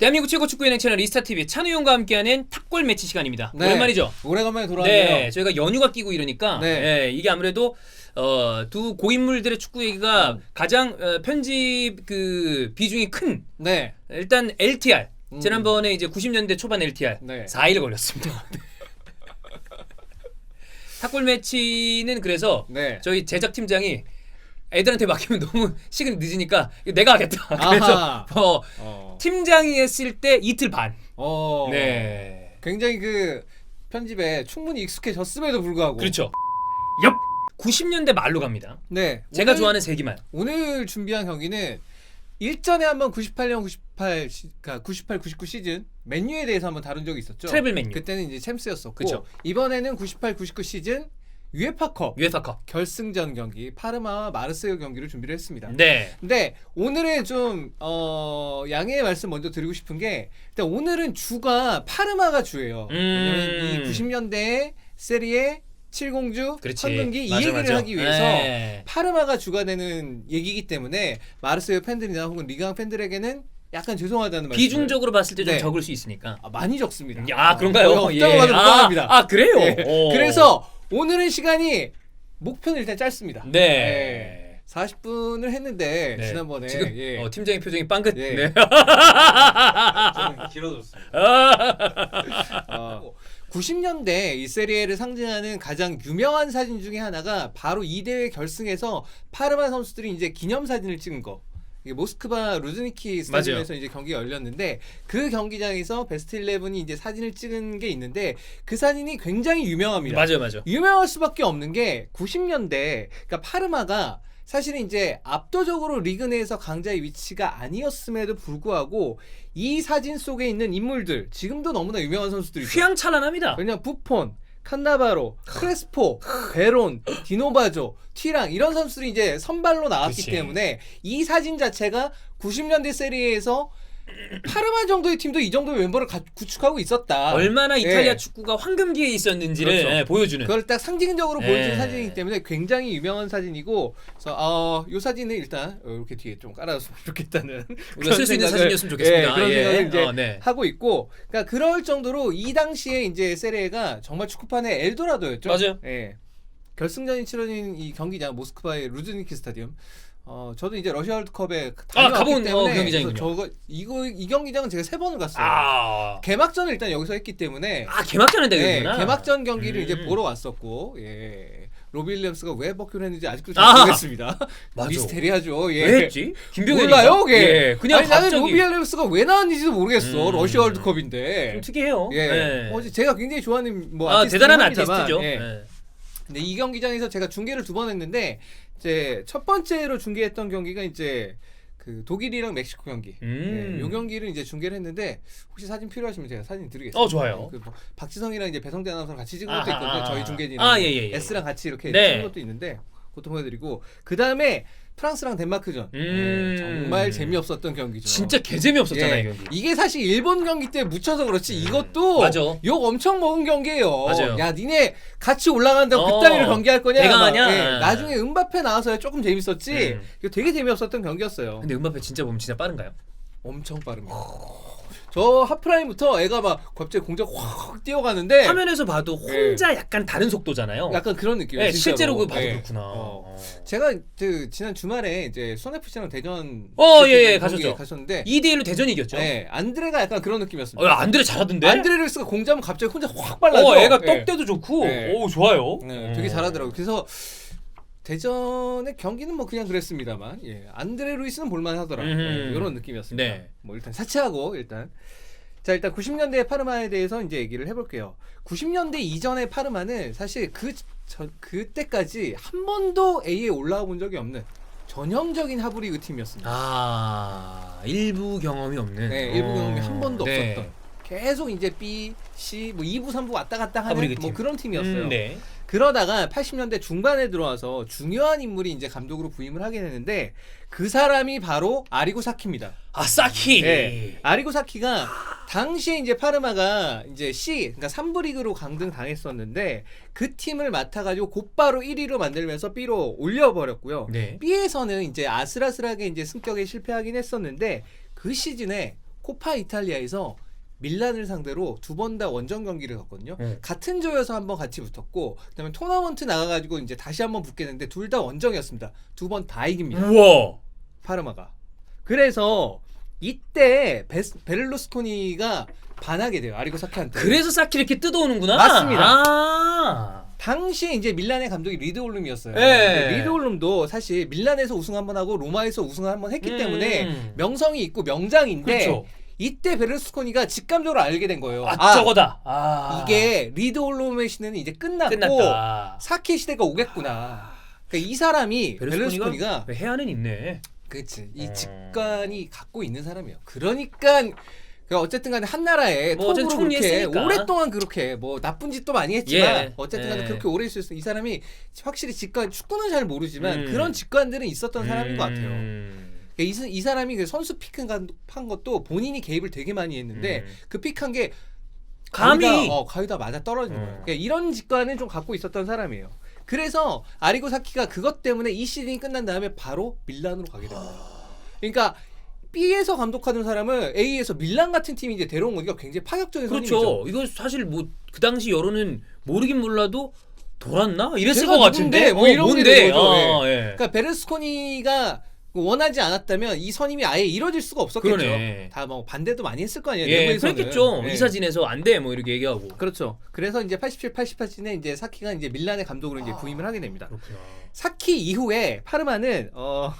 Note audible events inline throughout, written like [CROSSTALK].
대한민국 최고 축구 예능 채널 리스타 TV 찬우 형과 함께하는 탁골 매치 시간입니다. 네. 오랜만이죠. 오래간만에 돌아왔네요. 네, 저희가 연휴가 끼고 이러니까 네. 예, 이게 아무래도 어, 두 고인물들의 축구 얘기가 음. 가장 어, 편집 그 비중이 큰 네. 일단 LTR 음. 지난번에 이제 90년대 초반 LTR 네. 4일 걸렸습니다. [LAUGHS] 탁골 매치는 그래서 네. 저희 제작 팀장이 애들한테 맡기면 너무 [LAUGHS] 시간이 늦으니까 이거 내가 하겠다. [LAUGHS] 그래서 아하. 어, 어. 팀장이 했을 때 이틀 반. 어. 네. 굉장히 그 편집에 충분히 익숙해졌음에도 불구하고. 그렇죠. [LAUGHS] 엽. 90년대 말로 갑니다. 네. 제가 오늘- 좋아하는 세기말. 오늘 준비한 경기는 일전에 한번 98년 98 시, 그러니까 98 99 시즌 맨유에 대해서 한번 다룬 적이 있었죠. 트래블 맨유. 그때는 이제 챔스였었고 그쵸. 이번에는 98 99 시즌 유에파컵 유에파컵. 결승전 경기 파르마와 마르세유 경기를 준비를 했습니다. 네. 근데 오늘은 좀 어, 양해의 말씀 먼저 드리고 싶은 게 일단 오늘은 주가 파르마가 주예요. 음. 이 90년대 세리에 7공주 그렇지. 선근기 이 맞아, 얘기를 맞아. 하기 위해서 네. 파르마가 주가 되는 얘기이기 때문에 마르세유 팬들이나 혹은 리강 팬들에게는 약간 죄송하다는 말씀. 비중적으로 봤을 때좀 네. 적을 수 있으니까. 아, 많이 적습니다. 아, 그런가요? 없다고 봐도 아. 아, 그래요? 예. 오. 그래서 오늘은 시간이 목표는 일단 짧습니다. 네. 예. 40분을 했는데 네. 지난번에 지금 예. 어, 팀장의 표정이 빵긋. 예. 네. 저는 길어졌습니다. [LAUGHS] 어, 90년대 이 세리에를 상징하는 가장 유명한 사진 중에 하나가 바로 이 대회 결승에서 파르마 선수들이 이제 기념 사진을 찍은 거. 모스크바 루즈니키 스타디움에서 이제 경기가 열렸는데 그 경기장에서 베스트 11이 이제 사진을 찍은 게 있는데 그 사진이 굉장히 유명합니다. 맞아요, 맞아요. 유명할 수밖에 없는 게 90년대 그러니까 파르마가 사실은 이제 압도적으로 리그 내에서 강자의 위치가 아니었음에도 불구하고 이 사진 속에 있는 인물들 지금도 너무나 유명한 선수들이죠. 휘황찬란합니다. 왜냐 부폰, 칸나바로, 크레스포, 베론, 디노바조, 티랑 이런 선수들이 이제 선발로 나왔기 그치. 때문에 이 사진 자체가 90년대 세리에서 파르마 정도의 팀도 이 정도의 멤버를 가- 구축하고 있었다. 얼마나 이탈리아 예. 축구가 황금기에 있었는지를 그렇죠. 예, 보여주는. 그걸 딱 상징적으로 네. 보여주는 사진이기 때문에 굉장히 유명한 사진이고, 그래서 어, 이 사진을 일단 이렇게 뒤에 좀 깔아줬으면 좋겠다는 우리가 쓸 수 있는 생각을- 사진이었으면 좋겠습니다. 예, 그런 예. 생각을 이제 어, 네. 하고 있고, 그러니까 그럴 정도로 이 당시에 이제 세레가 정말 축구판의 엘도라도였죠. 맞아요. 예. 결승전이 치러진 이 경기장 모스크바의 루즈니키 스타디움. 어 저도 이제 러시아 월드컵에 다녀왔기 가본, 어, 때문에 경기장이군요. 그래서 저거 이거 이 경기장은 제가 세 번을 갔어요. 아. 개막전을 일단 여기서 했기 때문에 아, 개막전인데 네, 그구나 개막전 경기를 음. 이제 보러 왔었고, 예. 로비 윌리엄스가 왜 벗기를 했는지 아직도 잘 아! 모르겠습니다. [LAUGHS] 맞아. 미스테리하죠. 예. 왜 했지? 김병현이 몰라요, 예. 예. 그냥 아니, 나는 갑자기 로비 윌리엄스가 왜 나왔는지도 모르겠어. 음. 러시아 월드컵인데. 좀 특이해요. 예. 네. 어, 제가 굉장히 좋아하는 뭐 아, 아티스트긴 대단한 합니다만, 아티스트죠. 예. 예. 근데 이 경기장에서 제가 중계를 두 번 했는데 이제 첫 번째로 중계했던 경기가 이제 그 독일이랑 멕시코 경기. 음. 예, 요 경기를 이제 중계를 했는데 혹시 사진 필요하시면 제가 사진 드리겠습니다. 어, 좋아요. 그 뭐 박지성이랑 이제 배성재 아나운서랑 같이 찍은 것도 있거든요. 아하. 저희 중계진이랑 아, 예, 예, 예. S랑 같이 이렇게 네. 찍은 것도 있는데 그것도 보여드리고 그 다음에 프랑스랑 덴마크전 음. 예, 정말 재미없었던 경기죠. 진짜 개재미 없었잖아요, 예, 이 경기. 이게 사실 일본 경기 때 묻혀서 그렇지 이것도 맞아. 욕 엄청 먹은 경기예요. 맞아요. 야 니네 같이 올라간다고 어, 그따위를 경기할 거냐? 대강하냐? 막, 예, 예. 나중에 은바페 나와서 조금 재밌었지. 음. 이거 되게 재미없었던 경기였어요. 근데 음바페 진짜 보면 진짜 빠른가요? 엄청 빠릅니다. 저 하프라인부터 애가 막 갑자기 공작 확 뛰어가는데 화면에서 봐도 혼자 약간 다른 속도잖아요. 네. 약간 그런 느낌이에요. 예, 진짜로. 실제로 그 봐도 예. 그렇구나. 어. 제가 그 지난 주말에 이제 손FC랑 대전 어, 예, 예, 가셨죠. 가셨는데 2대 1로 대전 이겼죠. 네, 안드레가 약간 그런 느낌이었습니다. 어, 야, 안드레 잘하던데. 안드레르스가 공자면 갑자기 혼자 확 빨라져. 어, 애가 예. 떡대도 좋고. 네. 오, 좋아요. 네, 되게 어. 잘하더라고요. 그래서 대전의 경기는 뭐 그냥 그랬습니다만 예, 안드레 루이스는 볼만하더라. 음흠. 예, 이런 느낌이었습니다. 네. 뭐 일단 사치하고 일단 자 일단 90년대 파르마에 대해서 이제 얘기를 해볼게요. 90년대 이전의 파르마는 사실 그 저, 그때까지 한 번도 A에 올라와 본 적이 없는 전형적인 하브리그 팀이었습니다. 아, 일부 경험이 없는. 네, 일부 어. 경험이 한 번도 네. 없었던. 계속 이제 B, C, 뭐 2부, 3부 왔다 갔다 하는 하브리그 뭐 팀. 그런 팀이었어요. 음, 네. 그러다가 80년대 중반에 들어와서 중요한 인물이 이제 감독으로 부임을 하게 되는데 그 사람이 바로 아리고 사키입니다. 아, 사키. 네. 아리고 사키가 당시에 이제 파르마가 이제 C 그러니까 3부 리그로 강등 당했었는데 그 팀을 맡아 가지고 곧바로 1위로 만들면서 B로 올려 버렸고요. 네. B에서는 이제 아슬아슬하게 이제 승격에 실패하긴 했었는데 그 시즌에 코파 이탈리아에서 밀란을 상대로 두 번 다 원정 경기를 갔거든요. 음. 같은 조여서 한 번 같이 붙었고 그다음에 토너먼트 나가가지고 이제 다시 한 번 붙겠는데 둘 다 원정이었습니다. 두 번 다 이깁니다. 우와. 파르마가. 그래서 이때 베스, 베를루스코니가 반하게 돼요. 아리고 사키한테. 그래서 사키 이렇게 뜯어오는구나. 맞습니다. 아. 당시에 이제 밀란의 감독이 리드 올름이었어요. 예. 근데 리드 올름도 사실 밀란에서 우승 한 번 하고 로마에서 우승 한 번 했기 음. 때문에 명성이 있고 명장인데 그렇죠. 이때 베를루스코니가 직감적으로 알게 된 거예요. 아, 저거다. 아. 이게 리드 올름의 시대는 이제 끝났고 끝났다. 사키 시대가 오겠구나. 그러니까 이 사람이 베르스코니가 해안은 있네. 그치 이 어. 직관이 갖고 있는 사람이에요. 그러니까 그 어쨌든 간에 한 나라에 뭐 톱으로 그렇게 총리했으니까. 오랫동안 그렇게 뭐 나쁜 짓도 많이 했지만 예. 어쨌든 간에 예. 그렇게 오래 있었어. 이 사람이 확실히 직관 축구는 잘 모르지만 음. 그런 직관들은 있었던 사람인 것 같아요. 음. 이, 사- 이 사람이 그 선수 픽한 것도 본인이 개입을 되게 많이 했는데 음. 그 픽한 게 감히 거의 다, 어, 거의 다 맞아 떨어지는 어. 거예요. 그러니까 이런 직관은 좀 갖고 있었던 사람이에요. 그래서 아리고 사키가 그것 때문에 이 시즌이 끝난 다음에 바로 밀란으로 가게 됩니다. 그러니까 B에서 감독하는 사람을 A에서 밀란 같은 팀이 이제 데려온 거니까 굉장히 파격적인 선임이죠. 그렇죠. 이거 사실 뭐 그 당시 여론은 모르긴 몰라도 돌았나? 이랬을 것 같은데. 뭐 이런 게 뭔데? 아, 예. 그러니까 베르스코니가 원하지 않았다면 이 선임이 아예 이뤄질 수가 없었겠죠. 그러네. 다 뭐 반대도 많이 했을 거 아니에요. 예, 내부에서는. 그랬겠죠. 예. 이사진에서 안 돼 뭐 이렇게 얘기하고. 그렇죠. 그래서 이제 87, 88년에 이제 사키가 이제 밀란의 감독으로 이제 부임을 하게 됩니다. 그렇구나. 사키 이후에 파르마는 어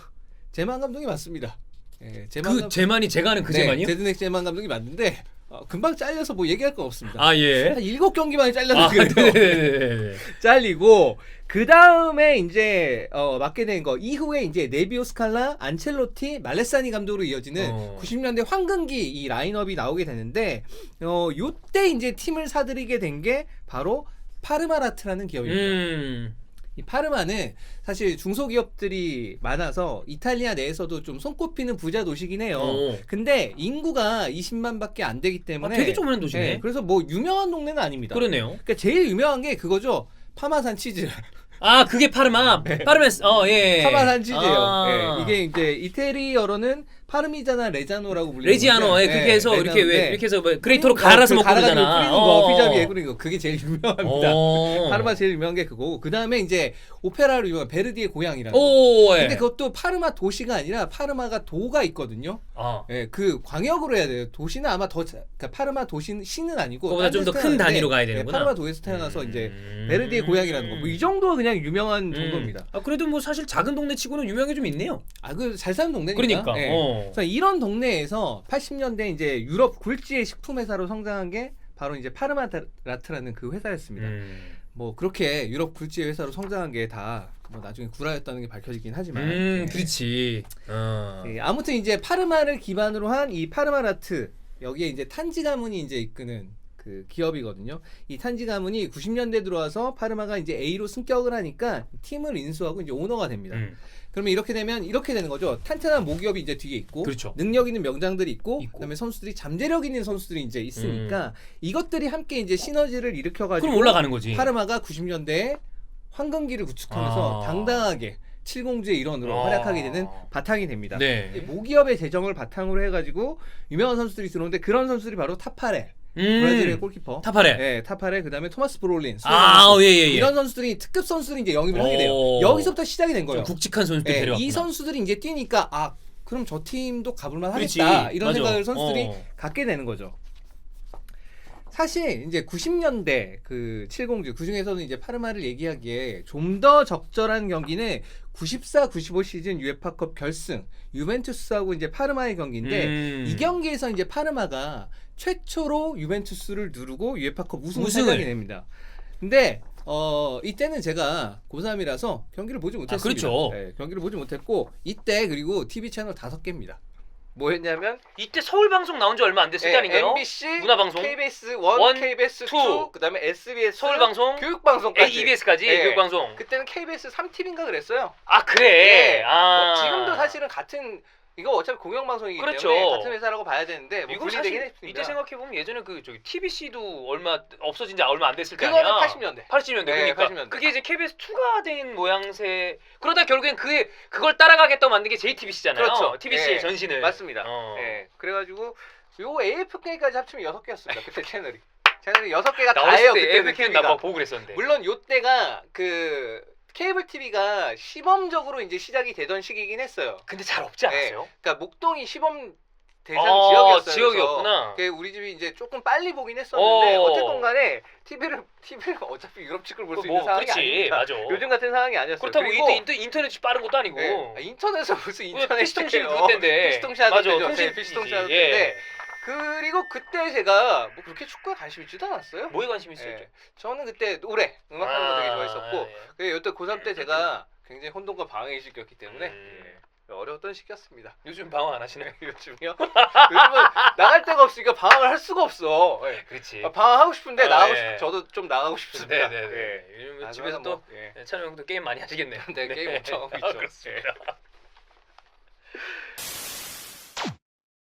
제만 감독이 맞습니다. 예, 제만 그 제만이 제가 아는 그 제만이요? 제드넥 제만 감독이 맞는데 어, 금방 잘려서 뭐 얘기할 거 없습니다. 아 예. 한 일곱 경기만에 잘려서 아. 네네네. [LAUGHS] 잘리고 그 다음에 이제 어, 맡게 된 거 이후에 이제 네비오 스칼라, 안첼로티, 말레사니 감독으로 이어지는 어. 90년대 황금기 이 라인업이 나오게 되는데 어 요때 이제 팀을 사들이게 된 게 바로 파르마라트라는 기업입니다. 음. 이 파르마는 사실 중소기업들이 많아서 이탈리아 내에서도 좀 손꼽히는 부자 도시긴 해요. 어. 근데 인구가 20만밖에 안 되기 아, 때문에 되게 조그만 도시네. 예, 그래서 뭐 유명한 동네는 아닙니다. 그러네요. 그러니까 제일 유명한 게 그거죠. 파마산 치즈. 아 그게 파르마. [LAUGHS] 파르메스. 어 예. 파마산 치즈예요. 아. 예, 이게 이제 이태리어로는 파르미자나 레자노라고 불리는 레지아노 건데, 예, 그렇게 해서 이렇게 왜 이렇게 해서 뭐 그레이터로 어, 갈아서 그 먹고 갈아가지고 그러잖아. 거 어. 피자 위에 뿌리는 거 그게 제일 [LAUGHS] 유명합니다. 어. 파르마 제일 유명한 게 그거고 그 다음에 이제 오페라로 유명한 베르디의 고향이라는 거. 오. 예. 근데 그것도 파르마 도시가 아니라 파르마가 도가 있거든요. 아. 예, 그 광역으로 해야 돼요. 도시는 아마 더 자- 그러니까 파르마 도시 시는 아니고 그거보다 딴좀더 큰 단위로 가야 예, 되는구나. 파르마 도에서 태어나서 이제 음. 베르디의 고향이라는 거. 뭐 이 정도 그냥 유명한 정도입니다. 아 그래도 뭐 사실 작은 동네 치고는 유명해 좀 있네요. 아, 그 잘 사는 동네니까. 그러니까. 예. 어. 그래서 이런 동네에서 80년대 이제 유럽 굴지의 식품 회사로 성장한 게 바로 이제 파르마라트라는 그 회사였습니다. 음. 뭐 그렇게 유럽 굴지의 회사로 성장한 게 다 뭐 나중에 구라였다는 게 밝혀지긴 하지만. 음, 예. 그렇지. 어. 예, 아무튼 이제 파르마를 기반으로 한 이 파르마라트 여기에 이제 탄지 가문이 이제 이끄는 그 기업이거든요. 이 탄지 가문이 90년대 들어와서 파르마가 이제 A로 승격을 하니까 팀을 인수하고 이제 오너가 됩니다. 음. 그러면 이렇게 되면 이렇게 되는 거죠. 탄탄한 모기업이 이제 뒤에 있고 그렇죠. 능력 있는 명장들이 있고, 있고. 그다음에 선수들이 잠재력 있는 선수들이 이제 있으니까 이것들이 함께 이제 시너지를 일으켜 가지고 그럼 올라가는 거지. 파르마가 90년대에 황금기를 구축하면서 아. 당당하게 칠공주의 일원으로 아. 활약하게 되는 바탕이 됩니다. 이 네. 모기업의 재정을 바탕으로 해가지고 유명한 선수들이 들어오는데 그런 선수들이 바로 타파레 브라질의 음. 골키퍼 타파레. 네, 타파레 그다음에 토마스 브롤린 스웨덴 아, 선수. 예, 예, 예. 이런 선수들이 특급 선수들이 이제 영입을 하게 돼요. 오. 여기서부터 시작이 된 거예요. 좀 굵직한 선수들 네, 데려왔구나. 이 선수들이 이제 뛰니까 아 그럼 저 팀도 가볼만 그렇지. 하겠다 이런 맞아. 생각을 선수들이 어. 갖게 되는 거죠. 사실 이제 90년대 그 칠공주 그 중에서는 이제 파르마를 얘기하기에 좀 더 적절한 경기는 94, 95 시즌 유에파컵 결승 유벤투스하고 이제 파르마의 경기인데 음. 이 경기에서 이제 파르마가 최초로 유벤투스를 누르고 유에파컵 우승을 우승을. 됩니다. 근데 어 이때는 제가 고3이라서 경기를 보지 못했습니다. 그렇죠. 네, 경기를 보지 못했고 이때 그리고 TV 채널 다섯 개입니다. 뭐였냐면 이때 서울 방송 나온 지 얼마 안 됐을 때 아닌가요? MBC, 문화 방송? KBS 1, 원, KBS 2, 투. 그다음에 SBS 서울 방송, 교육 방송까지. ABS까지 예. 교육 방송. 그때는 KBS 3TV인가 그랬어요. 아 그래. 예. 아. 어, 지금도 사실은 같은 이거 어차피 공영 방송이기 그렇죠. 때문에 같은 회사라고 봐야 되는데 뭐 이거 분리되긴 사실 했습니다. 이때 생각해 보면 예전에 그 저기 TBC도 얼마 없어진 지 얼마 안 됐을 때 그거는 아니야. 80년대. 80년대 네, 그러니까 80년대. 그게 이제 KBS 2가 된 모양새 그러다 결국엔 그 그걸 따라가겠다고 만든 게 JTBC잖아요. 그렇죠. TBC의 예, 전신을 맞습니다. 어. 예. 그래가지고 요 AFK까지 합치면 여섯 개였습니다. 그때 채널이. 채널이 여섯 개가 나 다예요. 때 그때는 에브캔 TV가. 나막 보고 그랬었는데. 물론 요 때가 그 케이블 TV가 시범적으로 이제 시작이 되던 시기긴 했어요. 근데 잘 없지 않았어요? 그러니까 목동이 시범 대상 아, 지역이었어요. 지역이었구나. 그래서 그 우리 집이 이제 조금 빨리 보긴 했었는데 어. 어. 쨌건 간에 TV를 TV를 어차피 유럽 측을 볼수 있는 뭐 상황이 그렇지 아니니까 맞아. 요즘 같은 상황이 아니었어요. 그렇다고 그리고 인터, 인터, 인터넷이 빠른 것도 아니고. 네. 아, 인터넷은 무슨 인터넷 피시통신 그때인데. 피시통신 하던 맞아, 때죠. 통신 네, 피시지. 하던 예. 때인데 그리고 그때 제가 뭐 그렇게 축구에 관심 있지도 않았어요. 뭐에 관심 있었죠? 예. 저는 그때 노래 음악하는 거 되게 좋아했었고 아, 예. 그리고 이때 고3 때 제가 굉장히 혼돈과 방황의 시기였기 때문에 음. 예. 어려웠던 시기였습니다. 요즘 방황 안 하시나요? [LAUGHS] 요즘요? 요즘은 나갈 데가 없으니까 방황을 할 수가 없어. 예. 그렇지. 아, 방황하고 싶은데 아, 나가고 예. 싶, 저도 좀 나가고 싶습니다. 네네네. 예. 요즘 아, 집에서 그러면 또 뭐, 예. 찬호 형도 게임 많이 하시겠네요. [LAUGHS] 네, 게임 엄청 하고 아, 있죠. 그렇습니다. [LAUGHS]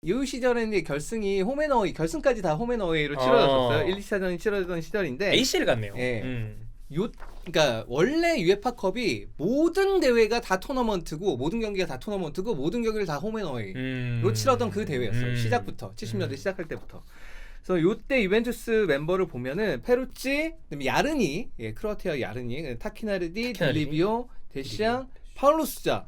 이 시절에는 이제 결승이 홈앤어웨이 결승까지 다 홈앤어웨이로 어. 치러졌었어요. 1, 2차전이 치러졌던 시절인데 ACL 같네요. 예. 음. 요 그러니까 원래 유에파컵이 모든 대회가 다 토너먼트고 모든 경기가 다 토너먼트고 모든 경기를 다 홈앤어웨이로 음. 치러던 그 대회였어요. 음. 시작부터 70년대 음. 시작할 때부터. 그래서 요때 유벤투스 멤버를 보면은 페루치, 야르니, 예, 크로아티아 야르니, 타키나르디, 타키나르디, 델리비오, 데시앙, 파울로 수자.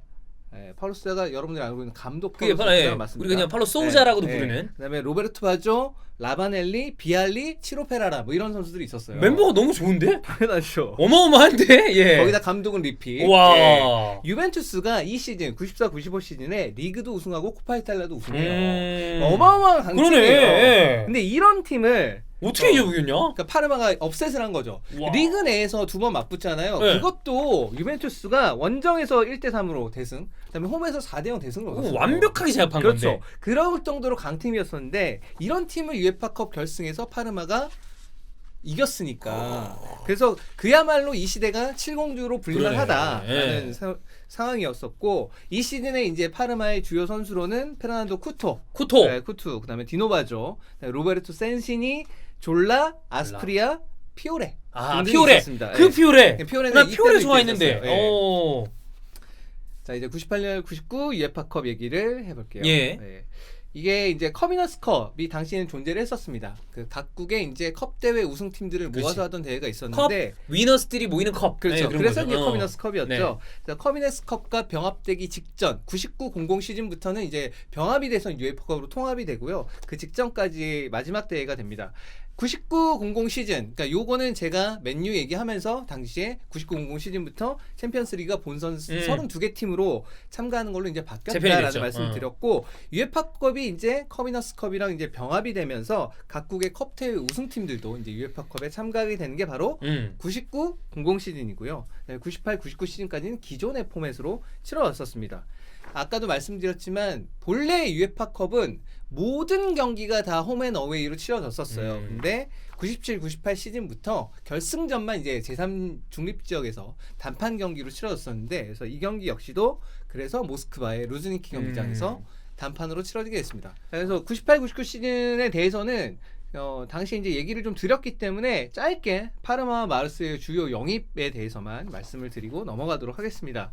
예, 파울로 수자가 여러분들이 알고 있는 감독 그게 파울로 바로 예. 맞습니다. 우리가 그냥 팔로 소우자라고도 예, 예. 부르는 그다음에 로베르토 바조, 라바넬리, 비알리, 치로페라라 뭐 이런 선수들이 있었어요. 멤버가 너무 좋은데? [LAUGHS] 당연하죠. 어마어마한데? 예. 거기다 감독은 리피. 와. 예. 유벤투스가 이 시즌 94, 95 시즌에 리그도 우승하고 코파 이탈리아도 우승해요. 음. 어마어마한 강팀이에요. 그러네. 예. 근데 이런 팀을 어떻게 어. 이겨보겠냐? 그러니까 파르마가 업셋을 한 거죠. 와. 리그 내에서 두 번 맞붙잖아요. 네. 그것도 유벤투스가 원정에서 1대 3으로 대승, 그다음에 홈에서 4대 0 대승을 얻었어요. 완벽하게 제압한 그렇죠. 건데. 그럴 정도로 강팀이었었는데 이런 팀을 유에파컵 결승에서 파르마가 이겼으니까 그래서 그야말로 이 시대가 칠공주로 불릴만하다라는 그러네. 예. 사- 상황이었었고 이 시즌에 이제 파르마의 주요 선수로는 페르난도 쿠토, 쿠토. 네, 쿠투, 그다음에 디노바조, 그다음에 로베르토 센시니, 졸라, 아스프리아, 피오레. 아 등등이 피오레. 있었습니다. 그 예. 피오레. 네, 피오레는 나 이때도 피오레 있긴 좋아했는데. 있었어요. 예. 오. 자 이제 98년 99 유에파컵 얘기를 해볼게요. 예. 네. 이게 이제 커미너스 컵이 당시에는 존재를 했었습니다. 그 각국의 이제 컵 대회 우승 팀들을 그치. 모아서 하던 대회가 있었는데 위너스들이 모이는 컵. 그렇죠. 예, 그런 그래서 거죠. 이제 어. 커미너스 컵이었죠. 네. 그래서 커미너스 컵과 병합되기 직전 99-00 시즌부터는 이제 병합이 돼서 유에파컵으로 통합이 되고요. 그 직전까지 마지막 대회가 됩니다. 99-00 시즌, 그러니까 요거는 제가 맨유 얘기하면서 당시에 99-00 시즌부터 챔피언스리가 본선 음. 32개 팀으로 참가하는 걸로 이제 바뀌었다라는 됐죠. 말씀을 어. 드렸고 유에파컵이 이제 커미너스컵이랑 이제 병합이 되면서 각국의 컵 대회 우승팀들도 이제 유에파컵에 참가하게 되는 게 바로 음. 99, 00 시즌이고요. 98, 99 시즌까지는 기존의 포맷으로 치러졌었습니다. 아까도 말씀드렸지만 본래 유에파컵은 모든 경기가 다 홈앤 어웨이로 치러졌었어요. 음. 근데 97, 98 시즌부터 결승전만 이제 제3 중립 지역에서 단판 경기로 치러졌었는데 그래서 이 경기 역시도 그래서 모스크바의 루즈니키 경기장에서 음. 단판으로 치러지게 됐습니다. 그래서 98, 99 시즌에 대해서는 어, 당시 이제 얘기를 좀 드렸기 때문에 짧게 파르마 마르스의 주요 영입에 대해서만 말씀을 드리고 넘어가도록 하겠습니다.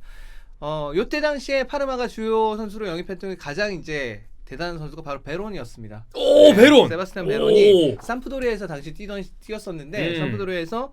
어, 요때 당시에 파르마가 주요 선수로 영입했던 가장 이제 대단한 선수가 바로 베론이었습니다. 오 베론. 세바스찬 베론이 오. 삼프도리에서 당시 뛰던 뛰었었는데 음. 삼프도리에서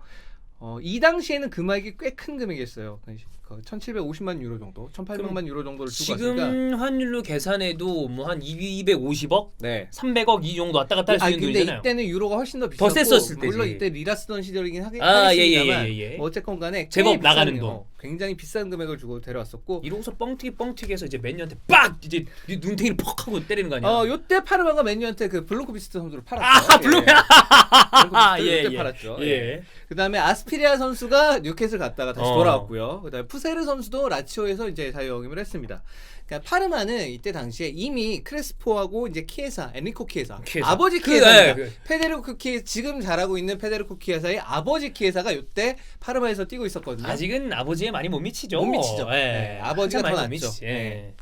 어, 이 당시에는 금액이 꽤 큰 금액이었어요. 그 1,750만 유로 정도, 1,800만 유로 정도를 주고 왔으니까. 지금 환율로 계산해도 뭐 한 250억, 네. 300억 이 정도 왔다 갔다 할수아 있는 근데 돈이잖아요. 이때는 유로가 훨씬 더 비쌌고 셌었을 때지. 물론 이때 리라 쓰던 시절이긴 하겠, 아, 하겠습니다만 예, 예, 예, 예. 뭐 어쨌건 간에 꽤 제법 비싼, 나가는 돈. 어, 굉장히 비싼 금액을 주고 데려왔었고 이러고서 뻥튀기 뻥튀기해서 이제 맨유한테 빡 이제 네 눈탱이를 퍽 하고 때리는 거 아니야? 어 요때 파르마가 맨유한테 그 블롱크 비스트 선수를 팔았죠. 아, 블롱- 아, 블롱크 예, 예. 팔았죠. 예. 그다음에 아스피리아 선수가 뉴캐슬 갔다가 다시 어. 돌아왔고요. 그다음에 푸세르 선수도 라치오에서 이제 자유 영입을 했습니다. 그러니까 파르마는 이때 당시에 이미 크레스포하고 이제 키에사, 엔리코 키에사, 키에사. 아버지 그. 예, 그. 페데리코 키에 지금 잘하고 있는 페데리코 키에사의 아버지 키에사가 이때 파르마에서 뛰고 있었거든요. 아직은 아버지에 많이 못 미치죠. 못 미치죠. 예. 네, 아버지가 더 많이 낫죠. 미치지. 예.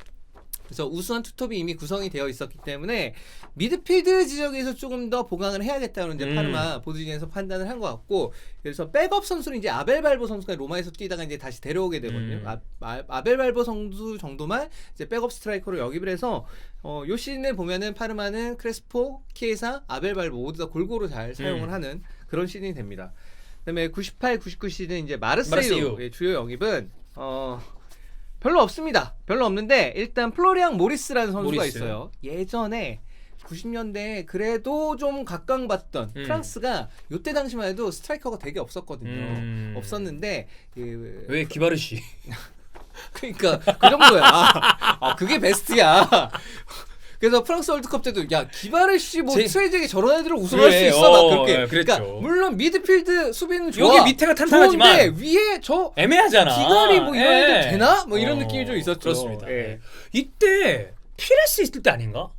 그래서 우수한 투톱이 이미 구성이 되어 있었기 때문에 미드필드 지역에서 조금 더 보강을 해야겠다는 이제 음. 파르마 보드진에서 판단을 한 것 같고 그래서 백업 선수는 이제 아벨 발보 선수가 로마에서 뛰다가 이제 다시 데려오게 되거든요. 음. 아, 아, 아벨 발보 선수 정도만 이제 백업 스트라이커로 영입을 해서 어, 요 시즌에 보면은 파르마는 크레스포, 키에사, 아벨 발보 모두 다 골고루 잘 사용을 음. 하는 그런 시즌이 됩니다. 그다음에 98, 99 시즌 이제 마르세유, 마르세유. 의 주요 영입은 어 별로 없습니다. 별로 없는데 일단 플로리앙 모리스라는 선수가 모리스. 있어요. 예전에 90년대에 그래도 좀 각광받던 음. 프랑스가 요때 당시만 해도 스트라이커가 되게 없었거든요. 음. 없었는데 그, 왜 기바르시? [LAUGHS] 그러니까 그 정도야. 아, 그게 베스트야. 그래서 프랑스 월드컵 때도 야 기바르 씨뭐 제- 스웨덴에 저런 애들을 우승할 그래, 수 있어 막 어, 그렇게. 예. 그러니까 물론 미드필드 수비는 좋아. 여기 밑에가 탄탄하지만 좋은데 위에 저 애매하잖아. 기가리 뭐 이런 예. 애들 되나? 뭐 이런 어, 느낌이 좀 있었죠. 그렇습니다. 예. 예. 이때 피레스 있을 때 아닌가?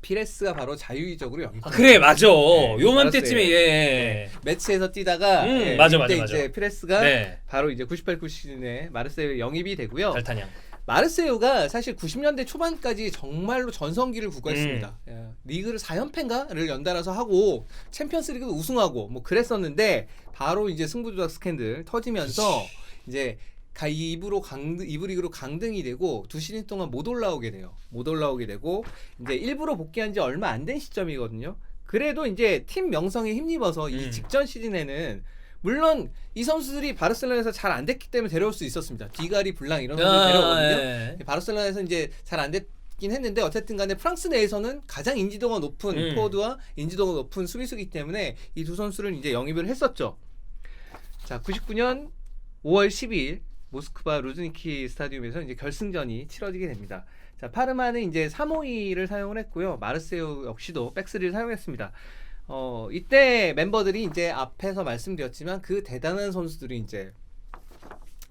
피레스가 바로 자유의적으로 영입. 아, 그래 맞아. 네, 요맘때쯤에 알았어요. 예. 매치에서 뛰다가 음, 예, 맞아, 맞아, 이제 맞아. 피레스가 네. 바로 이제 98, 9 시즌에 마르세유 영입이 되고요. 달타냥. 마르세유가 사실 90년대 초반까지 정말로 전성기를 음. 구가했습니다. 예, 리그를 4연패인가를 연달아서 하고 챔피언스리그도 우승하고 뭐 그랬었는데 바로 이제 승부조작 스캔들 터지면서 이제 가 2부로 강등 2부 리그로 강등이 되고 두 시즌 동안 못 올라오게 돼요. 못 올라오게 되고 이제 일부러 복귀한 지 얼마 안 된 시점이거든요. 그래도 이제 팀 명성에 힘입어서 이 음. 직전 시즌에는 물론 이 선수들이 바르셀로나에서 잘 안 됐기 때문에 데려올 수 있었습니다. 디가리, 블랑 이런 선수들 데려오거든요. 예. 바르셀로나에서 이제 잘 안 됐 긴 했는데 어쨌든 간에 프랑스 내에서는 가장 인지도가 높은 음. 포워드와 인지도가 높은 수비수기 때문에 이 두 선수를 이제 영입을 했었죠. 자, 99년 5월 12일 모스크바 루즈니키 스타디움에서 이제 결승전이 치러지게 됩니다. 자, 파르마는 이제 352를 사용을 했고요. 마르세유 역시도 백스리를 사용했습니다. 어, 이때 멤버들이 이제 앞에서 말씀드렸지만 그 대단한 선수들이 이제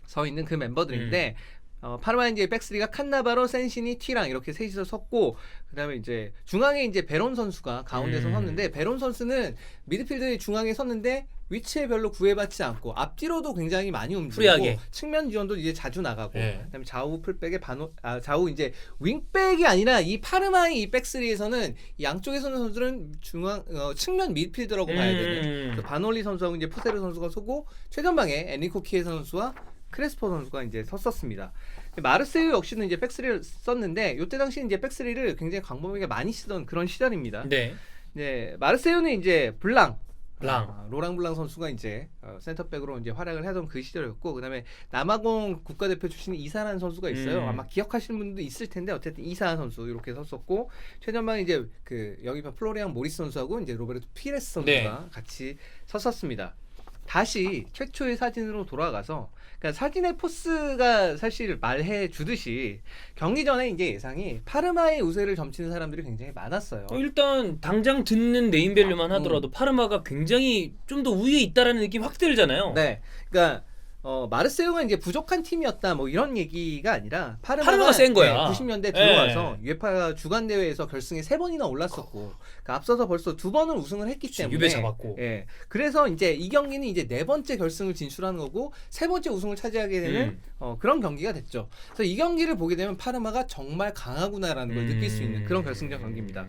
서 있는 그 멤버들인데 어, 파르마 이제 백스리가 칸나바로, 센시니, 티랑 이렇게 셋이서 섰고 그다음에 이제 중앙에 이제 베론 선수가 가운데서 음. 섰는데 베론 선수는 미드필드 중앙에 섰는데 위치에 별로 구애받지 않고 앞뒤로도 굉장히 많이 움직이고 프리하게. 측면 지원도 이제 자주 나가고 예. 그다음에 좌우 풀백의 반호 아 좌우 이제 윙백이 아니라 이 파르마의 이 백스리에서는 이 양쪽에 서는 선수들은 중앙 어, 측면 미드필더라고 봐야 되는 음. 바놀리 선수하고 이제 푸세르 선수가 서고 최전방에 에니코 키에 선수와 크레스포 선수가 이제 섰었습니다. 마르세유 역시는 이제 백스리를 썼는데 이때 당시 이제 백스리를 굉장히 광범위하게 많이 쓰던 그런 시절입니다. 네. 네, 마르세유는 이제 블랑 블랑. 아, 로랑 블랑 선수가 이제 어, 센터백으로 이제 활약을 하던 그 시절이었고 그다음에 남아공 국가대표 출신 이사란 선수가 있어요. 음. 아마 기억하시는 분들도 있을 텐데 어쨌든 이사 선수 이렇게 섰었고 최전방에 이제 그 영입한 플로리안 모리스 선수하고 이제 로베르토 피레스 선수가 네. 같이 섰었습니다. 다시 최초의 사진으로 돌아가서 그러니까 사진의 포스가 사실 말해 주듯이 경기 전에 이제 예상이 파르마의 우세를 점치는 사람들이 굉장히 많았어요. 어, 일단 당장 듣는 네임밸류만 아, 하더라도 파르마가 굉장히 좀 더 우위에 있다라는 느낌이 확 들잖아요. 네, 그러니까 어, 마르세유가 이제 부족한 팀이었다 뭐 이런 얘기가 아니라 파르마가, 파르마가 센 거야. 90년대 네. 들어와서 UEFA 주간 대회에서 결승에 세 번이나 올랐었고 그러니까 앞서서 벌써 두 번을 우승을 했기 때문에 유배 잡았고. 예, 그래서 이제 이 경기는 이제 네 번째 결승을 진출하는 거고 세 번째 우승을 차지하게 되는 음. 어, 그런 경기가 됐죠. 그래서 이 경기를 보게 되면 파르마가 정말 강하구나라는 걸 느낄 수 있는 그런 결승전 경기입니다.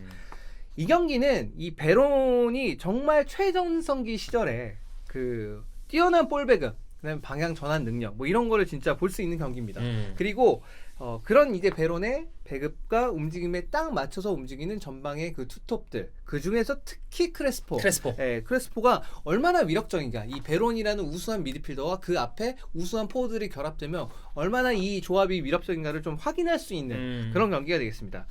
이 경기는 이 베론이 정말 최전성기 시절에 그 뛰어난 볼배급, 그다음에 방향 전환 능력 뭐 이런 거를 진짜 볼 수 있는 경기입니다. 음. 그리고 어, 그런 이제 베론의 배급과 움직임에 딱 맞춰서 움직이는 전방의 그 투톱들 그 중에서 특히 크레스포 크레스포. 예, 크레스포가 얼마나 위력적인가. 이 베론이라는 우수한 미드필더와 그 앞에 우수한 포워들이 결합되면 얼마나 이 조합이 위력적인가를 좀 확인할 수 있는 음. 그런 경기가 되겠습니다.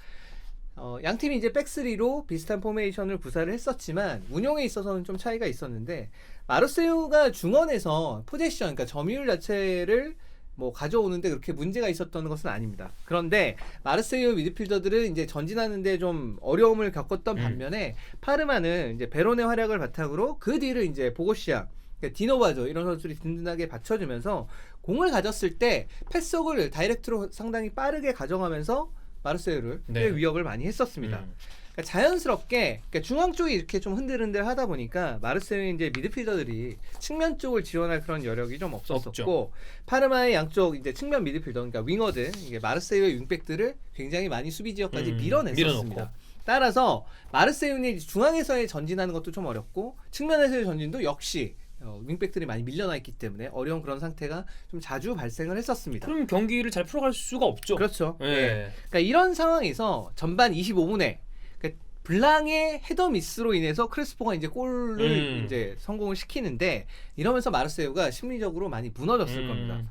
어, 양 팀이 이제 백스리로 비슷한 포메이션을 구사를 했었지만 운용에 있어서는 좀 차이가 있었는데 마르세유가 중원에서 포제션 그러니까 점유율 자체를 뭐 가져오는데 그렇게 문제가 있었던 것은 아닙니다. 그런데 마르세유 미드필더들은 이제 전진하는데 좀 어려움을 겪었던 음. 반면에 파르마는 이제 베론의 활약을 바탕으로 그 뒤를 이제 보고시아 그러니까 디노바조 이런 선수들이 든든하게 받쳐주면서 공을 가졌을 때 패스업을 다이렉트로 상당히 빠르게 가져가면서 마르세유를 네. 꽤 위협을 많이 했었습니다. 음. 그러니까 자연스럽게 그러니까 중앙 쪽이 이렇게 좀 흔들흔들 하다 보니까 마르세유 이제 미드필더들이 측면 쪽을 지원할 그런 여력이 좀 없었었고 없죠. 파르마의 양쪽 이제 측면 미드필더 그러니까 윙어들 이게 마르세유의 윙백들을 굉장히 많이 수비 지역까지 음, 밀어냈었습니다. 밀어넣고. 따라서 마르세유는 중앙에서의 전진하는 것도 좀 어렵고 측면에서의 전진도 역시 어, 윙백들이 많이 밀려나 있기 때문에 어려운 그런 상태가 좀 자주 발생을 했었습니다. 그럼 경기를 잘 풀어갈 수가 없죠. 그렇죠. 예. 예. 그러니까 이런 상황에서 전반 25분에 그러니까 블랑의 헤더 미스로 인해서 크레스포가 이제 골을 음. 이제 성공을 시키는데 이러면서 마르세유가 심리적으로 많이 무너졌을 음. 겁니다.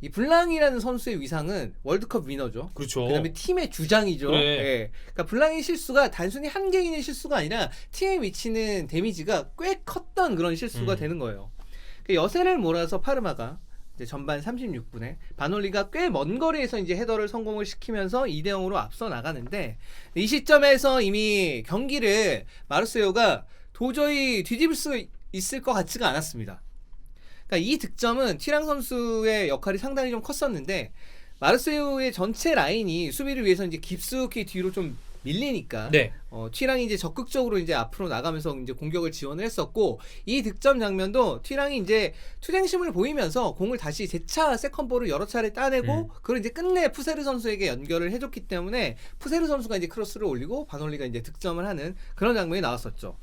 이 블랑이라는 선수의 위상은 월드컵 위너죠. 그렇죠. 그다음에 팀의 주장이죠. 그래. 예. 그러니까 블랑의 실수가 단순히 한 개인의 실수가 아니라 팀에 미치는 데미지가 꽤 컸던 그런 실수가 음. 되는 거예요. 그 여세를 몰아서 파르마가 이제 전반 36분에 바놀리가 꽤 먼 거리에서 이제 헤더를 성공을 시키면서 2대 0으로 앞서 나가는데 이 시점에서 이미 경기를 마르세유가 도저히 뒤집을 수 있을 것 같지가 않았습니다. 그러니까 이 득점은 티랑 선수의 역할이 상당히 좀 컸었는데 마르세유의 전체 라인이 수비를 위해서 이제 깊숙이 뒤로 좀 밀리니까 네. 어, 티랑이 이제 적극적으로 이제 앞으로 나가면서 이제 공격을 지원을 했었고 이 득점 장면도 티랑이 이제 투쟁심을 보이면서 공을 다시 재차 세컨볼을 여러 차례 따내고 음. 그걸 이제 끝내 푸세르 선수에게 연결을 해줬기 때문에 푸세르 선수가 이제 크로스를 올리고 바놀리가 이제 득점을 하는 그런 장면이 나왔었죠.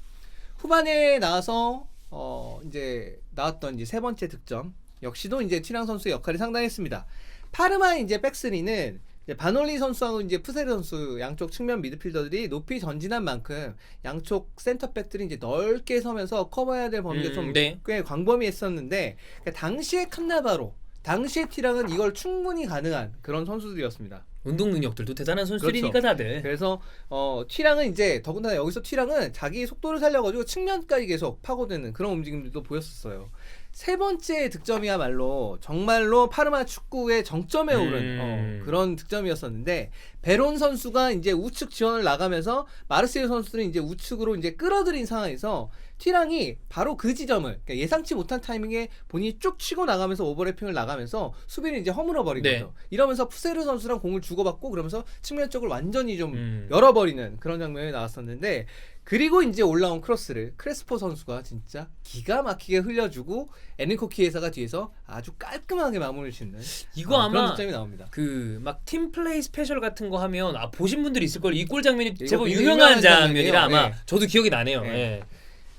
후반에 나와서 어 이제 나왔던 이제 세 번째 득점 역시도 이제 티랑 선수의 역할이 상당했습니다. 파르마의 이제 백스리는 이제 바놀리 선수하고 이제 푸세르 선수 양쪽 측면 미드필더들이 높이 전진한 만큼 양쪽 센터백들이 이제 넓게 서면서 커버해야 될 범위가 음, 좀 네. 꽤 광범위했었는데 그러니까 당시의 칸나바로 당시의 티랑은 이걸 충분히 가능한 그런 선수들이었습니다. 운동 능력들도 대단한 선수들이니까 그렇죠. 다들. 그래서 어 티랑은 이제 더군다나 여기서 티랑은 자기 속도를 살려가지고 측면까지 계속 파고드는 그런 움직임들도 보였었어요. 세 번째 득점이야말로 정말로 파르마 축구의 정점에 음. 오른 어, 그런 득점이었었는데 베론 선수가 이제 우측 지원을 나가면서 마르세유 선수들은 이제 우측으로 이제 끌어들인 상황에서 티랑이 바로 그 지점을 그러니까 예상치 못한 타이밍에 본인이 쭉 치고 나가면서 오버래핑을 나가면서 수비를 이제 허물어 버린 네. 거죠. 이러면서 푸세르 선수랑 공을 주고받고 그러면서 측면 쪽을 완전히 좀 음. 열어버리는 그런 장면이 나왔었는데 그리고 이제 올라온 크로스를 크레스포 선수가 진짜 기가 막히게 흘려주고 에니코 키에사가 뒤에서 아주 깔끔하게 마무리를 짓는 이거 어, 그런 아마 득점이 나옵니다. 그 막 팀플레이 스페셜 같은 거 하면 아 보신 분들이 있을 걸. 이 골 장면이 제법 유명한 유명한 장면이라. 아마 네. 저도 기억이 나네요. 네. 예.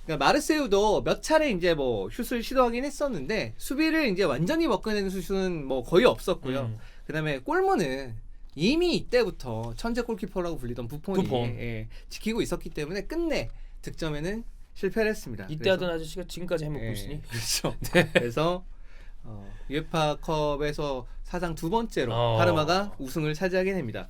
그러니까 마르세유도 몇 차례 이제 뭐 슛을 시도하긴 했었는데 수비를 이제 완전히 먹어내는 슛은 뭐 거의 없었고요. 음. 그다음에 골문은 이미 이때부터 천재 골키퍼라고 불리던 부폰이 부폰. 예, 지키고 있었기 때문에 끝내 득점에는 실패를 했습니다. 이때 하던 아저씨가 지금까지 해먹고 예, 있으니. 그렇죠. [LAUGHS] 그래서 어, 유에파컵에서 사상 두 번째로 어. 파르마가 우승을 차지하게 됩니다.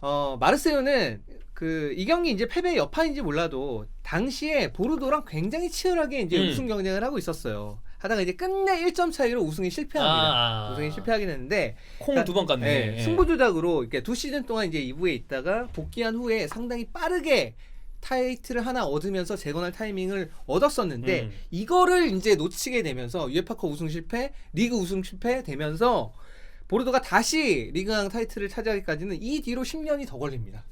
어, 마르세유는 그 이 경기 이제 패배의 여파인지 몰라도 당시에 보르도랑 굉장히 치열하게 이제 음. 우승 경쟁을 하고 있었어요. 하다가 이제 끝내 1점 차이로 우승이 실패합니다. 아, 아. 우승이 실패하게 되는데 콩을 두번 깠네. 예, 예. 승부 조작으로 이렇게 두 시즌 동안 이제 2부에 있다가 복귀한 후에 상당히 빠르게 타이틀을 하나 얻으면서 재건할 타이밍을 얻었었는데 음. 이거를 이제 놓치게 되면서 유에파컵 우승 실패, 리그 우승 실패 되면서 보르도가 다시 리그왕 타이틀을 차지하기까지는 이 뒤로 10년이 더 걸립니다.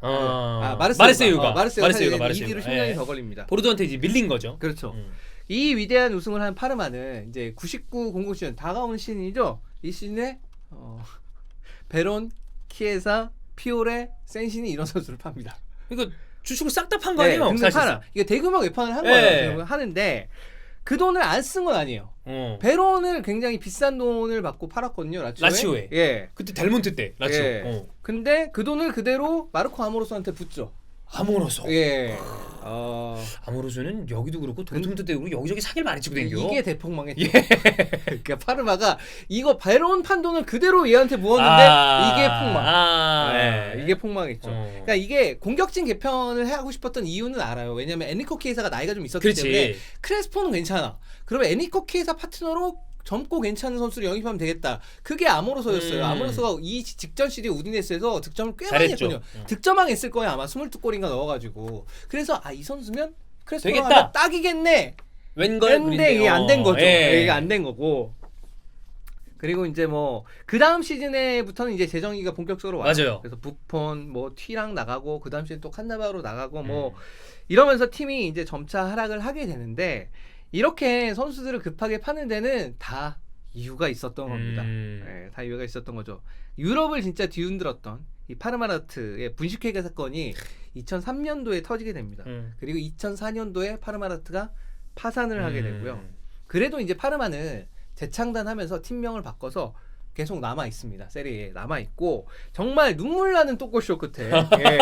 어. 아, 마르세유가 마르세유가 어, 마르세유가, 마르세유가 마르세유가 이 뒤로 10년이 예. 더 걸립니다. 보르도한테 이제 밀린 거죠. 그렇죠. 음. 이 위대한 우승을 한 파르마는 이제 99 00 시즌 다가오는 시즌이죠. 이 시즌에 어, [LAUGHS] 베론, 키에사, 피오레, 센시니 이런 선수를 팝니다. 이거 주식을 싹 다 판 거 아니에요? 등등 사실상. 팔아. 이게 대규모 외판을 한 네. 거예요. 하는데 그 돈을 안 쓴 건 아니에요. 어. 베론을 굉장히 비싼 돈을 받고 팔았거든요. 라치오에. 라치오에. 예. 그때 델몬트 때 라치오. 예. 어. 근데 그 돈을 그대로 마르코 아모로스한테 붓죠. 아모로소. 예. 어. 아모로소는 여기도 그렇고 때 그렇고 여기저기 사기를 많이 치고 댕겨. 이게 대폭 망했죠. 그러니까 파르마가 이거 베론 판 돈을 그대로 얘한테 부었는데 아, 이게 폭망. 아, 아, 예. 이게 폭망했죠. 어. 그러니까 이게 공격진 개편을 하고 싶었던 이유는 알아요. 왜냐면 애니코 키에사가 나이가 좀 있었기 그렇지. 때문에 크레스포는 괜찮아. 그러면 애니코 키에사 파트너로 젊고 괜찮은 선수를 영입하면 되겠다. 그게 아모로소였어요. 음. 아모로소가 이 직전 시리즈 우디네스에서 득점을 꽤 잘했죠. 많이 했거든요. 음. 득점왕 했을 거예요. 아마 22골인가 넣어가지고. 그래서 아 이 선수면 크레스포가 되겠다. 딱이겠네. 웬걸 했는데 이게 안 된 거죠. 예. 이게 안 된 거고. 그리고 이제 뭐 그 다음 시즌에부터는 이제 재정의가 본격적으로 와요. 맞아요. 그래서 부폰 뭐 튀랑 나가고 그 다음 시즌 또 칸나바로 나가고 뭐 음. 이러면서 팀이 이제 점차 하락을 하게 되는데 이렇게 선수들을 급하게 파는 데는 다 이유가 있었던 겁니다. 음. 네, 다 이유가 있었던 거죠. 유럽을 진짜 뒤흔들었던 이 파르마라트의 분식회계 사건이 2003년도에 터지게 됩니다. 음. 그리고 2004년도에 파르마라트가 파산을 하게 되고요. 음. 그래도 이제 파르마는 재창단하면서 팀명을 바꿔서 계속 남아 있습니다. 세리에 남아 있고 정말 눈물 나는 또꼬쇼 끝에 [LAUGHS] 예.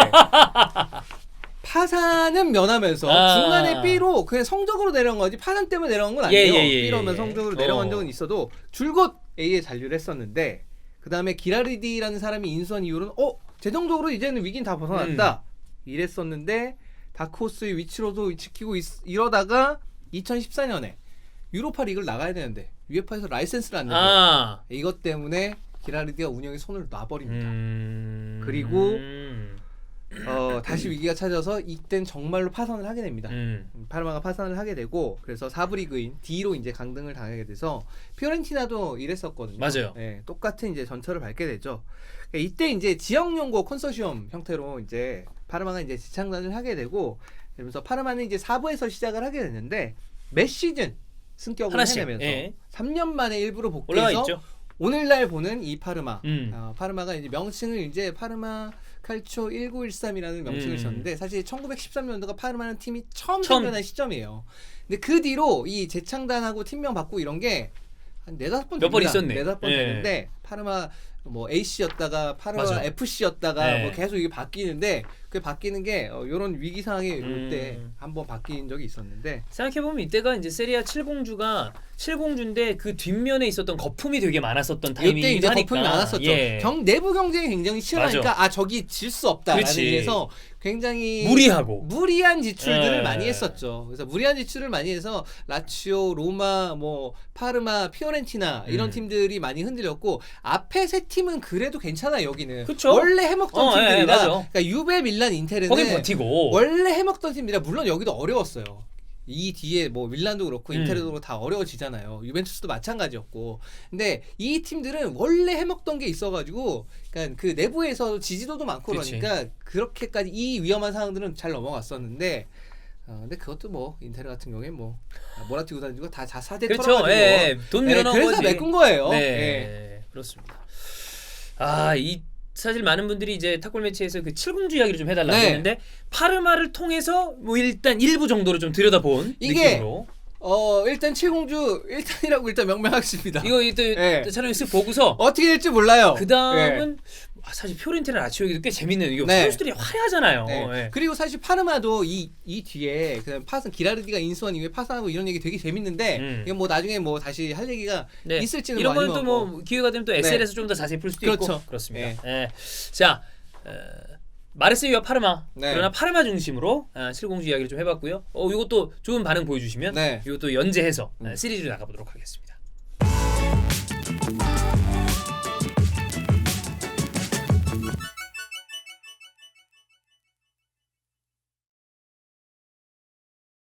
파산은 면하면서 아. 중간에 B로 그냥 성적으로 내려간 거지 파산 때문에 내려간 건 예, 아니에요. 예, 예, B로면 예. 성적으로 어. 내려간 적은 있어도 줄곧 A에 잔류를 했었는데 그 다음에 기라리디라는 사람이 인수한 이유는 어 재정적으로 이제는 위기는 다 벗어났다 음. 이랬었는데 다크호스의 위치로도 지키고 있, 이러다가 2014년에 유로파 리그를 나가야 되는데 UEFA에서 라이센스를 안 내고 아. 이것 때문에 기라리디가 운영에 손을 놔버립니다. 음. 그리고 음. 어, 다시 위기가 찾아서 이땐 정말로 파산을 하게 됩니다. 음. 음, 파르마가 파산을 하게 되고 그래서 사부 리그인 D로 이제 강등을 당하게 돼서 피오렌티나도 이랬었거든요. 맞아요. 예, 똑같은 이제 전철을 밟게 되죠. 그러니까 이때 이제 지역 연구 컨소시엄 형태로 이제 파르마가 이제 재창단을 하게 되고 그러면서 파르마는 이제 사부에서 시작을 하게 됐는데 몇 시즌 승격을 하나씩, 해내면서 예. 3년 만에 일부러 올라가 복귀해서 있죠. 오늘날 보는 이 파르마 음. 어, 파르마가 이제 명칭을 이제 파르마 칼초 1913이라는 명칭을 음. 졌는데 사실 1913년도가 파르마는 팀이 처음 처음. 생겨난 시점이에요. 근데 그 뒤로 이 재창단하고 팀명 바꾸고 이런 게 한 네다섯 번 몇번 됩니다. 있었네. 네다섯 번 예. 되는데 파르마 뭐 AC였다가 파르마 맞아. FC였다가 네. 뭐 계속 이게 바뀌는데 그 바뀌는 게 어, 이런 위기 상황이 올 음. 때한번 바뀐 적이 있었는데 생각해보면 이때가 이제 세리아 7공주가 7공주인데 그 뒷면에 있었던 거품이 되게 많았었던 이때 타이밍이기도 이제 하니까. 거품이 많았었죠. 예. 경 내부 경쟁이 굉장히 치열하니까 아 저기 질 수 없다라는 그렇지. 의미에서 굉장히 무리하고. 무리한 지출들을 예. 많이 했었죠. 그래서 무리한 지출을 많이 해서 라치오, 로마, 뭐 파르마, 피오렌티나 이런 음. 팀들이 많이 흔들렸고 앞에 세 팀은 그래도 괜찮아 여기는. 그쵸? 원래 해먹던 어, 예, 팀들이라. 맞아. 그러니까 유베, 밀란, 인테르는 거기 버티고. 원래 해먹던 팀이라 물론 여기도 어려웠어요. 이 뒤에 뭐 밀란도 그렇고 음. 인테르도 다 어려워지잖아요. 유벤투스도 마찬가지였고. 근데 이 팀들은 원래 해먹던 게 있어가지고, 그러니까 그 내부에서 지지도도 많고 그치. 그러니까 그렇게까지 이 위험한 상황들은 잘 넘어갔었는데. 어, 근데 그것도 뭐 인테르 같은 경우에 뭐 모라티 구단주가 다 자사대 그렇죠. 털어가지고 예. 돈 네, 밀어넣은 그래서 거지. 메꾼 거예요. 네, 예. 그렇습니다. 아, 이 사실 많은 분들이 이제 탁골 매치에서 그 칠공주 이야기를 좀 해달라고 네. 했는데 파르마를 통해서 뭐 일단 일부 정도를 좀 들여다본 이게 느낌으로 어 일단 칠공주 일단이라고 일단 명명하겠습니다. 이거 이때 네. 촬영쓱 보고서 어떻게 될지 몰라요. 그 다음은 아, 사실 피오렌티나 라치오 얘기도 꽤 재밌는 이게 네. 선수들이 화려하잖아요. 네. 예. 그리고 사실 파르마도 이, 이 뒤에 그 파산 기라르디가 인수한 이후에 파산하고 이런 얘기 되게 재밌는데 음. 이건 뭐 나중에 뭐 다시 할 얘기가 네. 있을지는 이런 뭐건또 아니면 뭐 기회가 되면 또 SL에서 좀 더 자세히 풀 수도 그렇죠. 있고 그렇습니다. 예. 자 어, 마르세유와 파르마 네. 그러나 파르마 중심으로 아, 실공주 이야기를 좀 해봤고요. 어 이것도 좋은 반응 보여주시면 네. 이것도 연재해서 음. 아, 시리즈로 나가보도록 하겠습니다.